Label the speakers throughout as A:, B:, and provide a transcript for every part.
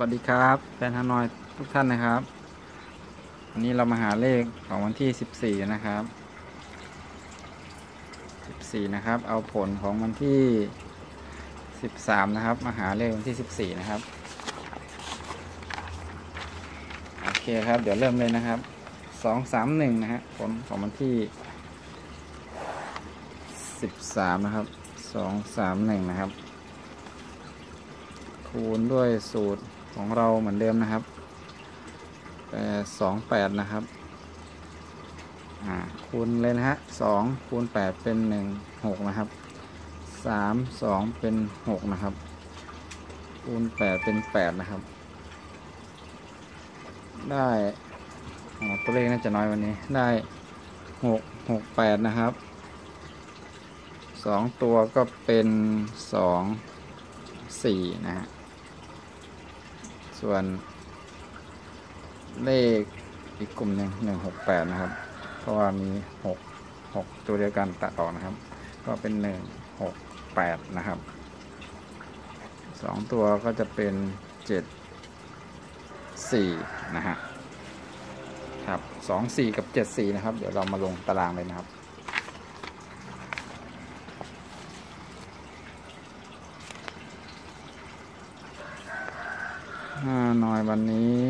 A: สวัสดีครับแฟนฮานอยทุกท่านนะครับวันนี้เรามาหาเลขของวันที่ 14 นะครับ 14 นะครับ เอาผลของวันที่ 13 นะครับ มาหาเลขวันที่ 14 นะครับโอเคครับ เดี๋ยวเริ่มเลยนะครับ 2 3 1 นะฮะผลของวันที่ 13 นะครับ 2 3 1 นะครับคูณด้วยสูตร ของเราเหมือนเดิมนะครับแปดสองแปดนะครับ อ่า คูณเลยนะฮะสองคูณแปดเป็นหนึ่งหกนะครับสามสองเป็นหกนะครับ คูณแปดเป็นแปดนะครับ ได้ตัวเลขน่าจะน้อยวันนี้ ได้หกหกแปดนะครับสองตัวก็เป็นสองสี่นะฮะ ส่วนเลขอีกกลุ่มหนึ่งหนึ่งหกแปดนะครับ เพราะว่ามีหกหกตัวเดียวกันตัดออกนะครับ ก็เป็นหนึ่งหกแปดนะครับสองตัวก็จะเป็นเจ็ดสี่นะฮะครับสองสี่กับเจ็ดสี่นะครับ เดี๋ยวเรามาลงตารางเลยนะครับ ห้าหน่อยวันนี้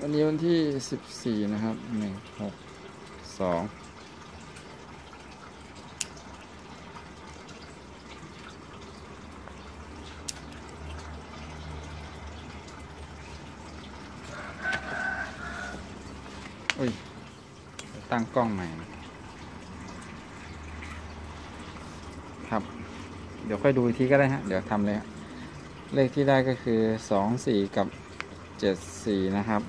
A: วันนี้วันที่สิบสี่นะครับหนึ่งหกสองอุ้ย ตั้งกล้องใหม่ครับ เดี๋ยวค่อยดูอีกทีก็ได้ฮะ เดี๋ยวทำเลยฮะ เลขที่ได้ก็คือสองสี่กับเจ็ดสี่นะครับ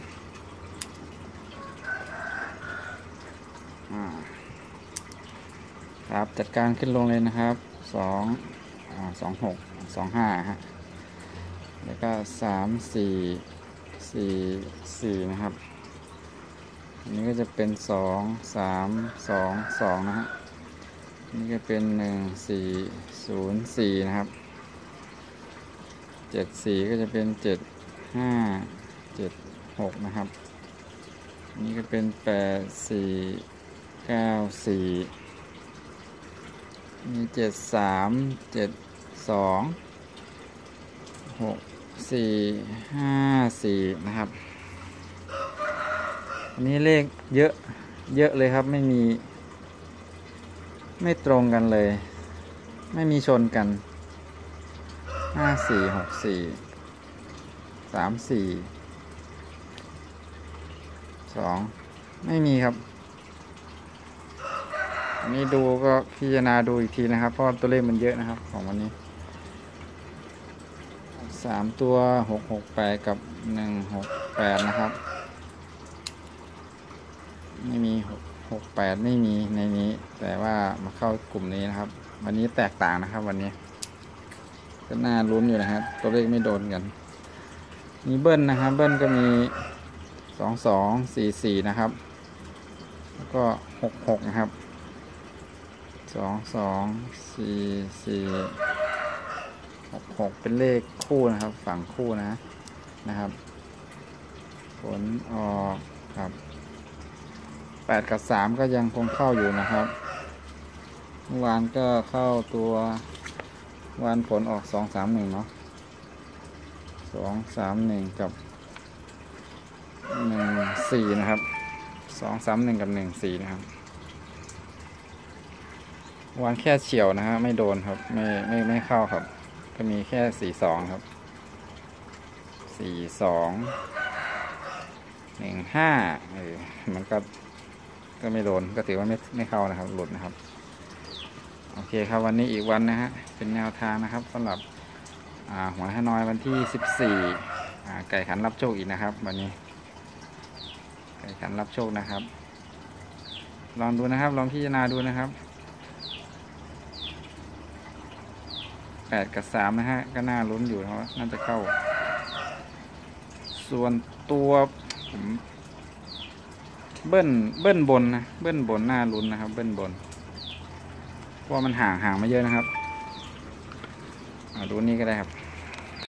A: อ่าครับจัดการขึ้นลงเลยนะครับสองสองหกสองห้าฮะ แล้วก็สามสี่สี่สี่นะครับ อันนี้ก็จะเป็นสองสามสองสองนะฮะนี่ก็เป็นหนึ่งสี่ศูนย์สี่นะครับ เจ็ดสี่ก็จะเป็นเจ็ดห้าเจ็ดหกนะครับ นี่ก็เป็นแปดสี่เก้าสี่มีเจ็ดสามเจ็ดสองหกสี่ห้าสี่นะครับอันนี้เลขเยอะเยอะเลยครับไม่มี ไม่ตรงกันเลย ไม่มีชนกัน ห้าสี่หกสี่สามสี่สองไม่มีครับ อันนี้ดูก็พิจารณาดูอีกทีนะครับ เพราะตัวเลขมันเยอะนะครับ ของวันนี้สามตัวหกหกแปดกับหนึ่งหกแปดนะครับ ไม่มีหกหกแปดไม่มีในนี้ แต่ว่ามาเข้ากลุ่มนี้นะครับ วันนี้แตกต่างนะครับวันนี้ ก็น่าลุ้นอยู่นะครับ ตัวเลขไม่โดนกันมีเบิ้ลนะครับ เบิ้ลก็มีสองสองสี่สี่นะครับ แล้วก็หกหกนะครับสองสองสี่สี่หกหกเป็นเลขคู่นะครับ ฝั่งคู่นะนะครับ ผลออกครับแปดกับสามก็ยังคงเข้าอยู่นะครับเมื่อวานก็เข้าตัว วันผลออกสองสามหนึ่งเนาะสองสามหนึ่งกับหนึ่งสี่นะครับสองสามหนึ่งกับหนึ่งสี่นะครับวันแค่เฉียวนะฮะไม่โดนครับ ไม่ไม่ไม่เข้าครับ ก็มีแค่สี่สองครับสี่สองหนึ่งห้าเออมันก็ก็ไม่โดนก็ถือว่าไม่ไม่เข้านะครับ หลุดนะครับ โอเคครับวันนี้อีกวันนะฮะเป็นแนวทางนะครับสำหรับหัวฮานอยวันที่ 14 ไก่ขันรับโชคอีกนะครับ วันนี้ ไก่ขันรับโชคนะครับ ลองดูนะครับลองพิจารณาดูนะครับแปดกับสามนะฮะ ก็น่าลุ้นอยู่เพราะน่าจะเข้า ส่วนตัวผมเบิ้ลเบิ้ลบนนะ เบิ้ลบนน้าลุ้นนะครับ เบิ้ลบน เพราะมันห่างห่างมาเยอะนะครับดูนี่ก็ได้ครับ